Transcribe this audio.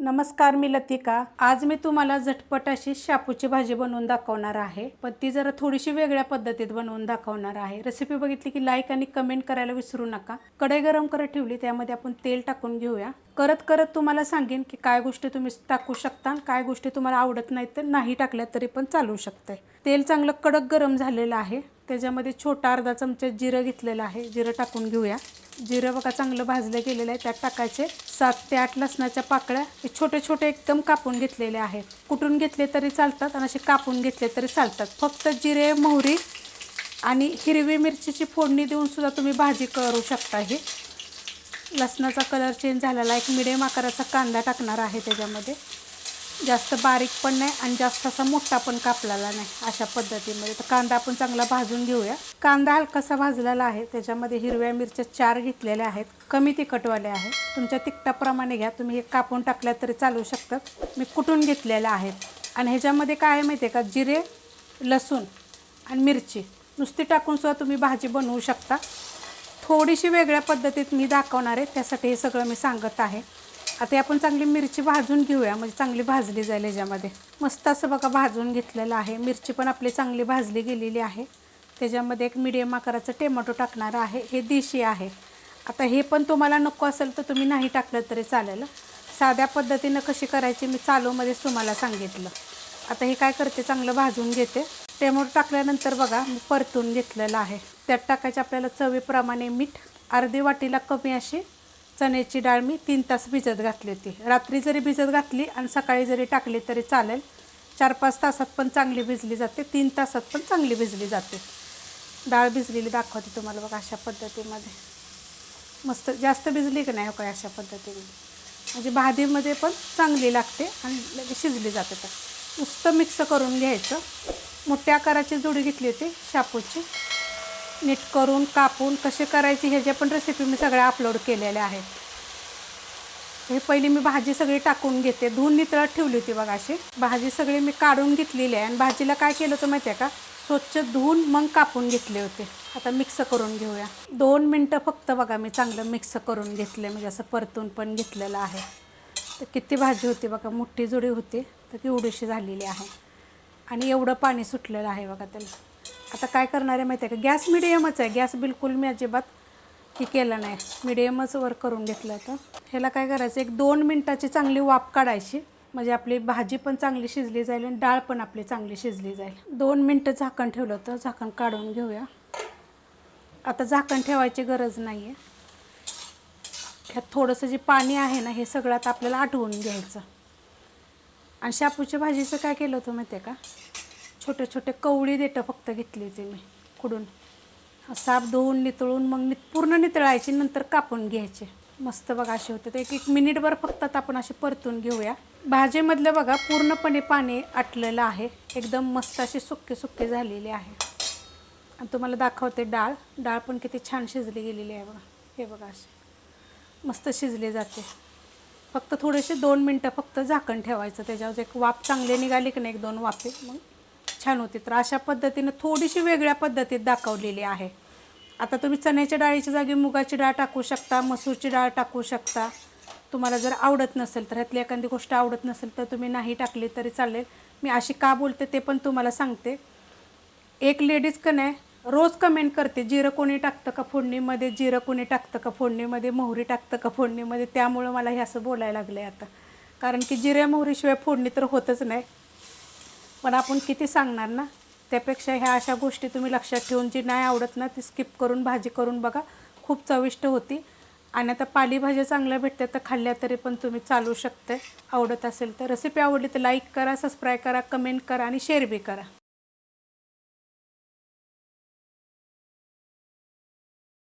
नमस्कार मी लतिका. आज मी तुम्हाला झटपट अशी शापूची भाजी बनवून दाखवणार आहे. पण ती जरा थोडीशी वेगळ्या पद्धतीत बनवून दाखवणार आहे. रेसिपी बघितली की लाईक आणि कमेंट करायला विसरू नका. कढई गरम करत ठेवली त्यामध्ये आपण तेल टाकून घेऊया. करत करत तुम्हाला सांगेन की काय गोष्टी तुम्ही टाकू शकता काय गोष्टी तुम्हाला आवडत नाहीत तर नाही टाकल्या तरी पण चालू शकते तेल चांगलं कडक गरम झालेलं आहे. त्याच्यामध्ये छोटा अर्धा चमचा जिरं घेतलेलं आहे. जिरं टाकून घेऊया. जिरं बघा चांगलं भाजलं गेलेलं आहे. त्यात टाकायचे सात ते आठ लसणाच्या पाकळ्या. हे छोटे छोटे एकदम कापून घेतलेले आहेत. कुटून घेतले तरी चालतात आणि असे कापून घेतले तरी चालतात. फक्त जिरे मोहरी आणि हिरवी मिरचीची फोडणी देऊन सुद्धा तुम्ही भाजी करू शकता ही. लसणाचा कलर चेंज झालेला एक मिडियम आकाराचा कांदा टाकणार आहे त्याच्यामध्ये. जास्त बारीक पण नाही आणि जास्त असा मोठा पण कापलेला नाही अशा पद्धतीमध्ये. तर कांदा आपण चांगला भाजून घेऊया. कांदा हलकासा भाजलेला आहे. त्याच्यामध्ये हिरव्या मिरच्या चार घेतलेल्या आहेत. कमी तिखटवाल्या आहेत तुमच्या तिखटाप्रमाणे घ्या. तुम्ही हे कापून टाकल्या तरी चालू शकतात मी कुटून घेतलेल्या आहेत आणि ह्याच्यामध्ये काय आहे माहिती आहे का? जिरे लसूण आणि मिरची. नुसती टाकून सुद्धा तुम्ही भाजी बनवू शकता. थोडीशी वेगळ्या पद्धतीत मी दाखवणार आहे. त्यासाठी हे सगळं मी सांगत आहे. आता आपण चांगली मिरची भाजून घेऊया. म्हणजे चांगली भाजली जाईल ह्याच्यामध्ये. मस्त असं बघा भाजून घेतलेलं आहे. मिरची पण आपली चांगली भाजली गेलेली आहे. त्याच्यामध्ये एक मिडियम आकाराचं टोमॅटो टाकणार आहे. हे देशी आहे. आता हे पण तुम्हाला नको असेल तर तुम्ही नाही टाकलं तरी चालेल. साध्या पद्धतीनं कशी करायची मी चालूमध्येच तुम्हाला सांगितलं. आता हे काय करते? चांगलं भाजून घेते. टोमॅटो टाकल्यानंतर बघा मी परतून घेतलेलं आहे. त्यात टाकायचे आपल्याला चवीप्रमाणे मीठ. अर्धी वाटीला कमी अशी चण्याची डाळ मी तीन तास भिजत घातली होती. रात्री जरी भिजत घातली आणि सकाळी जरी टाकली तरी चालेल. चार पाच तासात पण चांगली भिजली जाते. तीन तासात पण चांगली भिजली जाते. डाळ भिजलेली दाखवते तुम्हाला बघा अशा पद्धतीमध्ये. मस्त जास्त भिजली की नाही हो काय अशा पद्धतीने म्हणजे भाजीमध्ये पण चांगली लागते आणि लगेच शिजली जाते तर नुसतं मिक्स करून घ्यायचं. मोठ्या आकाराची जोडी घेतली होती शापूची. नीट करून कापून कसे करायची ह्याच्या पण रेसिपी मी सगळ्या अपलोड केलेल्या आहेत. हे पहिली मी भाजी सगळी टाकून घेते. धुवून नितळत ठेवली होती बघा अशी. भाजी सगळी मी काढून घेतलेली आहे. आणि भाजीला काय केलं होतं माहिती आहे का? स्वच्छ धुवून मग कापून घेतले होते. आता मिक्स करून घेऊया. दोन मिनटं फक्त बघा मी चांगलं मिक्स करून घेतले म्हणजे असं परतून पण घेतलेलं आहे. तर किती भाजी होती बघा? मोठी जुडी होती. तर केवढीशी झालेली आहे. आणि एवढं पाणी सुटलेलं आहे बघा त्याला. आता काय करणार आहे माहिती आहे का? गॅस मिडियमच आहे. गॅस बिलकुल मी अजिबात हे केलं नाही. मिडियमच वर करून घेतलं होतं. ह्याला काय करायचं? एक दोन मिनटाची चांगली वाफ काढायची. म्हणजे आपली भाजी पण चांगली शिजली जाईल आणि डाळ पण आपली चांगली शिजली जाईल. दोन मिनटं झाकण ठेवलं होतं. झाकण काढून घेऊया. आता झाकण ठेवायची गरज नाही आहे ह्यात थोडंसं जे पाणी आहे ना हे सगळं आता आपल्याला आटवून घ्यायचं. आणि शापूच्या भाजीचं काय केलं होतं माहिती आहे का? छोटे छोटे कवळी देठं फक्त घेतली होती मी खुडून साप धुवून नितळून मग नि पूर्ण नितळायची नंतर कापून घ्यायचे. मस्त बघा असे होते. तर एक एक मिनिटभर फक्त आपण असे परतून घेऊया. भाजीमधलं बघा पूर्णपणे पाणी आटलेलं आहे. एकदम मस्त अशी सुक्के सुक्के झालेली आहे. आणि तुम्हाला दाखवते डाळ. डाळ पण किती छान शिजली गेलेली आहे बघा. हे बघा असे मस्त शिजले जाते. फक्त थोडेसे दोन मिनटं फक्त झाकण ठेवायचं. त्याच्यावर एक वाफ चांगले निघाली की नाही एक दोन वाफे. मग छान होती. तर अशा पद्धतीनं थोडीशी वेगळ्या पद्धतीत दाखवलेली आहे. आता तुम्ही चण्याच्या डाळीच्या जागी मुगाची डाळ टाकू शकता मसूरची डाळ टाकू शकता. तुम्हाला जर आवडत नसेल तर ह्यातली एखादी गोष्ट आवडत नसेल तर तुम्ही नाही टाकली तरी चालेल. मी अशी का बोलते ते पण तुम्हाला सांगते. एक लेडीज का नाही रोज कमेंट करते जिरं कोणी टाकतं का फोडणीमध्ये? जिरं कोणी टाकतं का फोडणीमध्ये? मोहरी टाकतं का फोडणीमध्ये? त्यामुळं मला हे असं बोलायला लागलं आहे आता. कारण की जिऱ्या मोहरीशिवाय फोडणी तर होतच नाही. पण आपण किती सांगणार ना? त्यापेक्षा ह्या अशा गोष्टी तुम्ही लक्षात ठेवून जी नाही आवडत ना ती स्किप करून भाजी करून बघा. खूप चविष्ट होती. आणि आता पालेभाज्या चांगल्या भेटतात तर खाल्ल्या तरी पण तुम्ही चालू शकते. आवडत असेल तर. रेसिपी आवडली तर लाईक करा सबस्क्राईब करा कमेंट करा आणि शेअर बी करा.